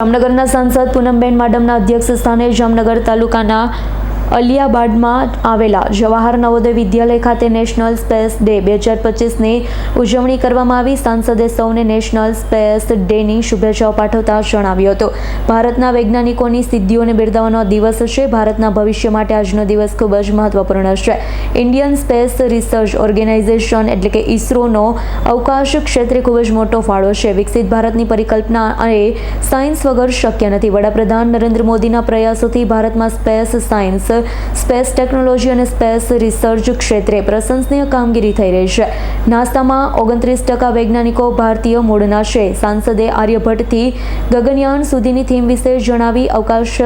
જામનગરના સાંસદ પૂનમબેન માડમના અધ્યક્ષ સ્થાને જામનગર તાલુકાના અલિયાબાદમાં આવેલા જવાહર નવોદય વિદ્યાલય ખાતે નેશનલ સ્પેસ ડે બે હજાર પચીસની ઉજવણી કરવામાં આવી. સાંસદે સૌને નેશનલ સ્પેસ ડેની શુભેચ્છાઓ પાઠવતા જણાવ્યું હતું. ભારતના વૈજ્ઞાનિકોની સિદ્ધિઓને બિરદાવવાનો દિવસ છે. ભારતના ભવિષ્ય માટે આજનો દિવસ ખૂબ જ મહત્વપૂર્ણ છે. ઇન્ડિયન સ્પેસ રિસર્ચ ઓર્ગેનાઇઝેશન એટલે કે ઇસરોનો અવકાશ ક્ષેત્રે ખૂબ જ મોટો ફાળો છે. વિકસિત ભારતની પરિકલ્પના એ સાયન્સ વગર શક્ય નથી. વડાપ્રધાન નરેન્દ્ર મોદીના પ્રયાસોથી ભારતમાં સ્પેસ સાયન્સ સ્પેસ ટેકનોલોજી અને સ્પેસ રિસર્ચ ક્ષેત્રે પ્રશંસનીય કામગીરી થઈ રહી છે. નાસ્તામાં ઓગણત્રીસ ટકા વૈજ્ઞાનિકો ભારતીય મૂળના છે સાંસદે આર્યભટ્ટથી ગગનયાન સુધીની થીમ વિશે જણાવી અવકાશ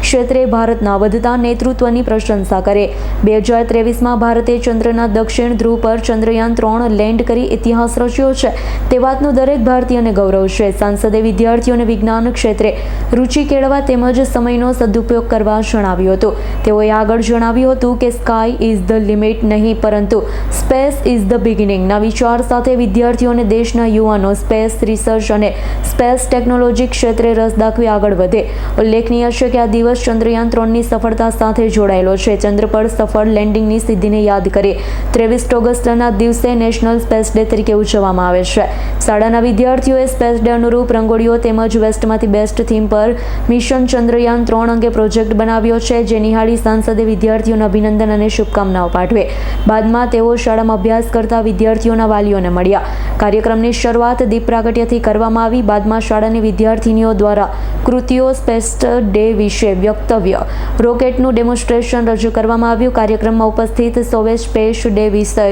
ક્ષેત્રે ભારતના વધતા નેતૃત્વની પ્રશંસા કરે. બે હજાર ત્રેવીસમાં ભારતે ચંદ્રના દક્ષિણ ધ્રુવ પર ચંદ્રયાન ત્રણ લેન્ડ કરી ઇતિહાસ રચ્યો છે. તે વાતનું દરેક ભારતીયને ગૌરવ છે. સાંસદે વિદ્યાર્થીઓને વિજ્ઞાન ક્ષેત્રે રુચિ કેળવા તેમજ સમયનો સદુપયોગ કરવા જણાવ્યું હતું. તેઓએ આગળ જણાવ્યું હતું કે સ્કાય ઇઝ ધ લિમિટ નહીં, પરંતુ સ્પેસ ઇઝ ધ બિગિનિંગના વિચાર સાથે વિદ્યાર્થીઓને દેશના યુવાનો સ્પેસ રિસર્ચ અને સ્પેસ ટેકનોલોજી ક્ષેત્રે રસ દાખવી આગળ વધે. ઉલ્લેખનીય છે કે આ દિવસ ચંદ્રયાન ત્રણની સફળતા સાથે જોડાયેલો છે. ચંદ્ર પર સફળ લેન્ડિંગની સિદ્ધિને યાદ કરી ત્રેવીસ ઓગસ્ટના દિવસે નેશનલ સ્પેસ ડે તરીકે ઉજવવામાં આવે છે. શાળાના વિદ્યાર્થીઓએ સ્પેસ ડે અનુરૂપ રંગોળીઓ તેમજ વેસ્ટમાંથી બેસ્ટ થીમ પર મિશન ચંદ્રયાન ત્રણ અંગે પ્રોજેક્ટ બનાવ્યો છે. જે નિહાળી સાંસદે વિદ્યાર્થીઓને અભિનંદન અને શુભકામનાઓ પાઠવે. બાદમાં તેઓ શાળામાં અભ્યાસ કરતા વિદ્યાર્થીઓના વાલીઓને મળ્યા. કાર્યક્રમની શરૂઆત દીપ પ્રાગટ્યથી કરવામાં આવી. બાદમાં શાળાની વિદ્યાર્થીનીઓ દ્વારા કૃતિઓ સ્પેસ્ટ ડે વિશે વક્તવ્ય રોકેટનું ડેમોન્સ્ટ્રેશન રજૂ કરવામાં આવ્યું. કાર્યક્રમમાં ઉપસ્થિત સોવે સ્પેસ ડે વિષય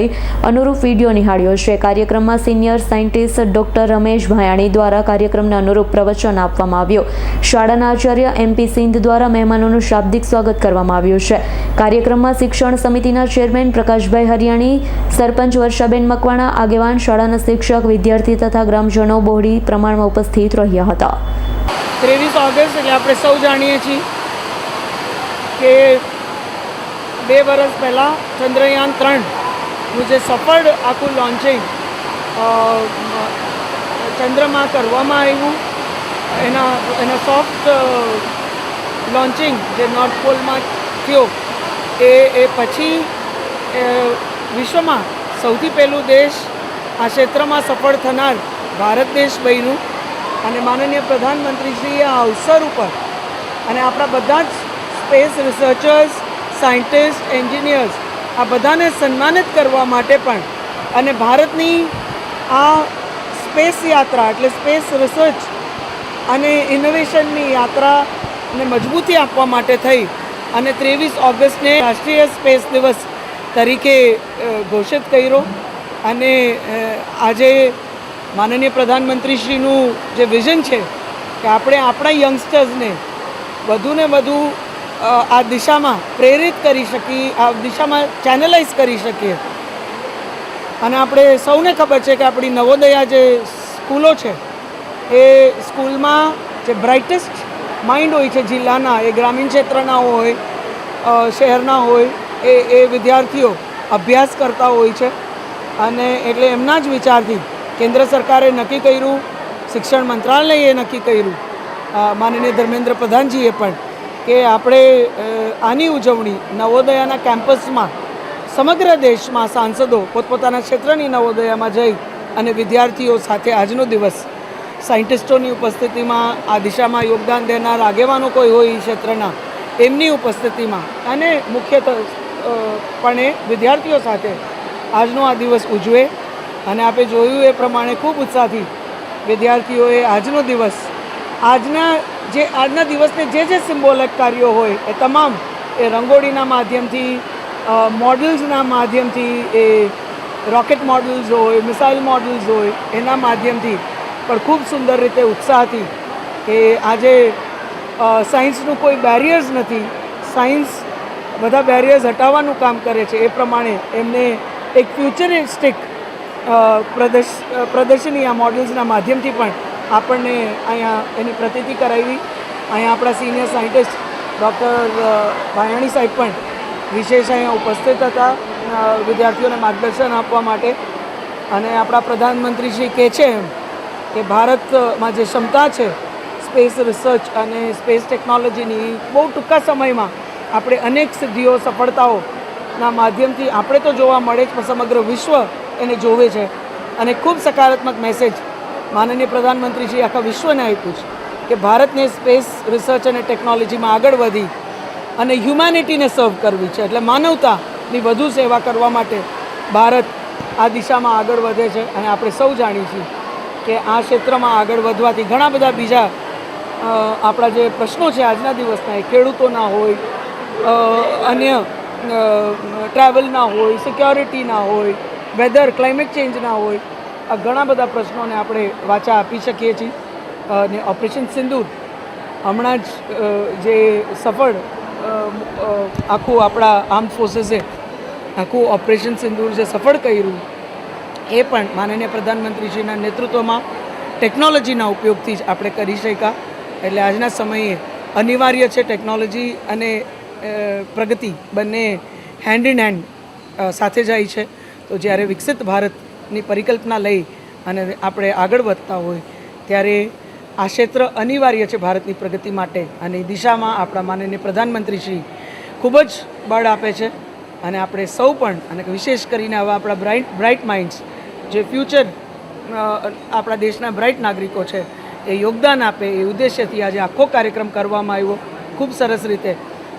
અનુરૂપ વીડિયો નિહાળ્યો છે. કાર્યક્રમમાં senior scientist doctor Ramesh Bhayani દ્વારા કાર્યક્રમને અનુરૂપ પ્રવચન આપવામાં આવ્યું. શાળાના આચાર્ય એમપી સિંધ દ્વારા મહેમાનોનું શાબ્દિક સ્વાગત કરવામાં આવ્યું. છે. કાર્યક્રમમાં શિક્ષણ સમિતિના ચેરમેન પ્રકાશભાઈ હરિયાણી, સરપંચ વર્ષાબેન મકવાણા, આગેવાન શાળાના શિક્ષક, વિદ્યાર્થી તથા ગ્રામજનો બહોળી પ્રમાણમાં ઉપસ્થિત રહ્યા હતા. ત્રેવીસ ઓગસ્ટ એટલે આપણે સૌ જાણીએ છીએ કે બે વર્ષ પહેલાં ચંદ્રયાન ત્રણનું જે સફળ આખું લોન્ચિંગ ચંદ્રમાં કરવામાં આવ્યું. એના એના સોફ્ટ લોન્ચિંગ જે નોર્થ પોલમાં થયો એ એ પછી વિશ્વમાં સૌથી પહેલું દેશ આ ક્ષેત્રમાં સફળ થનાર ભારત દેશ બન્યું. અને માનનીય પ્રધાનમંત્રીશ્રીએ આ અવસર ઉપર અને આપણા બધા જ સ્પેસ રિસર્ચર્સ, સાયન્ટિસ્ટ, એન્જિનિયર્સ આ બધાને સન્માનિત કરવા માટે પણ અને ભારતની આ સ્પેસ યાત્રા એટલે સ્પેસ રિસર્ચ અને ઇનોવેશનની યાત્રાને મજબૂતી આપવા માટે થઈ. અને ત્રેવીસ ઓગસ્ટને રાષ્ટ્રીય સ્પેસ દિવસ તરીકે ઘોષિત કર્યો. અને આજે માનનીય પ્રધાનમંત્રીશ્રીનું જે વિઝન છે કે આપણે આપણા યંગસ્ટર્સને વધુને વધુ આ દિશામાં પ્રેરિત કરી શકીએ, આ દિશામાં ચેનલાઇઝ કરી શકીએ. અને આપણે સૌને ખબર છે કે આપણી નવોદયા જે સ્કૂલો છે, એ સ્કૂલમાં જે બ્રાઇટેસ્ટ માઇન્ડ હોય છે, જિલ્લાના, એ ગ્રામીણ ક્ષેત્રના હોય શહેરના હોય, એ એ વિદ્યાર્થીઓ અભ્યાસ કરતા હોય છે. અને એટલે એમના જ વિચારથી કેન્દ્ર સરકારે નક્કી કર્યું, શિક્ષણ મંત્રાલયે નક્કી કર્યું. માનનીય ધર્મેન્દ્ર પ્રધાનજીએ પણ કે આપણે આની ઉજવણી નવોદયાના કેમ્પસમાં સમગ્ર દેશમાં સાંસદો પોતપોતાના ક્ષેત્રની નવોદયામાં જઈ અને વિદ્યાર્થીઓ સાથે આજનો દિવસ સાયન્ટિસ્ટોની ઉપસ્થિતિમાં આ દિશામાં યોગદાન દેનાર આગેવાનો કોઈ હોય એ ક્ષેત્રના એમની ઉપસ્થિતિમાં. અને મુખ્યત્વે પણે વિદ્યાર્થીઓ સાથે આજનો આ દિવસ ઉજવે. અને આપણે જોયું એ પ્રમાણે ખૂબ ઉત્સાહથી વિદ્યાર્થીઓએ આજનો દિવસ, આજના જે, આજના દિવસને જે જે સિમ્બોલક કાર્યો હોય એ તમામ એ રંગોળીના માધ્યમથી મોડલ્સના માધ્યમથી એ, રોકેટ મોડલ્સ હોય, મિસાઇલ મોડલ્સ હોય, એના માધ્યમથી પણ ખૂબ સુંદર રીતે ઉત્સાહથી કે આજે સાયન્સનું કોઈ બેરિયર્સ નથી. સાયન્સ બધા બેરિયર્સ હટાવવાનું કામ કરે છે. એ પ્રમાણે એમને એક ફ્યુચરિસ્ટિક પ્રદર્શ પ્રદર્શની આ મોડલ્સના માધ્યમથી પણ આપણને અહીંયા એની પ્રતીતિ કરાવી. અહીંયા આપણા સિનિયર સાયન્ટિસ્ટ ડૉક્ટર ભાયાણી સાહેબ પણ વિશેષ અહીંયા ઉપસ્થિત હતા વિદ્યાર્થીઓને માર્ગદર્શન આપવા માટે. અને આપણા પ્રધાનમંત્રી શ્રી કહે છે એમ. કે ભારતમાં જે ક્ષમતા છે, સ્પેસ રિસર્ચ અને સ્પેસ ટેકનોલોજીની બહુ ટૂંકા સમયમાં આપણે અનેક સિદ્ધિઓ, સફળતાઓના માધ્યમથી આપણે તો જોવા મળે જ, પણ સમગ્ર વિશ્વ એને જોવે છે. અને ખૂબ સકારાત્મક મેસેજ માનનીય પ્રધાનમંત્રીશ્રી આખા વિશ્વને આપ્યું છે કે ભારતને સ્પેસ રિસર્ચ અને ટેકનોલોજીમાં આગળ વધી અને હ્યુમેનિટીને સર્વ કરવી છે. એટલે માનવતાની વધુ સેવા કરવા માટે ભારત આ દિશામાં આગળ વધે છે અને આપણે સૌ જાણીએ છીએ કે આ ક્ષેત્રમાં આગળ વધવાથી ઘણા બધા બીજા આપણા જે પ્રશ્નો છે આજના દિવસના, એ ખેડૂતોના હોય અન્ય ટ્રાવેલના હોય સિક્યોરિટીના હોય વેધર ક્લાઇમેટ ચેન્જના હોય, આ ઘણા બધા પ્રશ્નોને આપણે વાચા આપી શકીએ છીએ. અને ઓપરેશન સિંદૂર હમણાં જ જે સફળ આખું આપણા આર્મ ફોર્સીસે આખું ઓપરેશન સિંદૂર જે સફળ કર્યું એ પણ માનનીય પ્રધાનમંત્રીશ્રીના નેતૃત્વમાં ટેકનોલોજીના ઉપયોગથી જ આપણે કરી શક્યા. એટલે આજના સમયે અનિવાર્ય છે ટેકનોલોજી અને પ્રગતિ બંને હેન્ડ ઇન હેન્ડ સાથે જાય છે. તો જ્યારે વિકસિત ભારતની પરિકલ્પના લઈ અને આપણે આગળ વધતા હોય, ત્યારે આ ક્ષેત્ર અનિવાર્ય છે ભારતની પ્રગતિ માટે અને દિશામાં આપણા માનનીય પ્રધાનમંત્રીશ્રી ખૂબ જ બળ આપે છે. અને આપણે સૌ પણ અને વિશેષ કરીને આવા આપણા બ્રાઇટ બ્રાઇટ માઇન્ડ્સ જે ફ્યુચર આપણા દેશના બ્રાઇટ નાગરિકો છે, એ યોગદાન આપે, એ ઉદ્દેશ્યથી આજે આખો કાર્યક્રમ કરવામાં આવ્યો. ખૂબ સરસ રીતે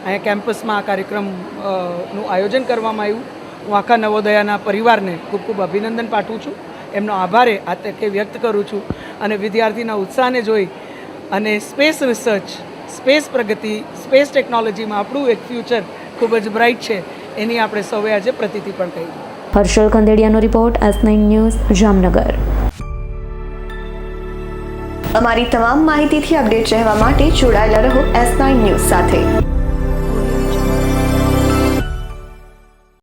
અહીંયા કેમ્પસમાં આ કાર્યક્રમનું આયોજન કરવામાં આવ્યું. હું આખા નવોદયાના પરિવારને ખૂબ ખૂબ અભિનંદન પાઠવું છું. એમનો આભારે આ તકે વ્યક્ત કરું છું અને વિદ્યાર્થીના ઉત્સાહને જોઈ અને સ્પેસ રિસર્ચ સ્પેસ પ્રગતિ સ્પેસ ટેકનોલોજીમાં આપણું એક ફ્યુચર ખૂબ જ બ્રાઇટ છે. એની આપણે સૌએ આજે પ્રતિતિ પણ કહી. Harshal કંદેડિયાનો report S nine news, Jamnagar. અમારી તમામ માહિતીથી અપડેટ રહેવા માટે જોડાયેલા રહો એસ નાઇન ન્યૂઝ સાથે.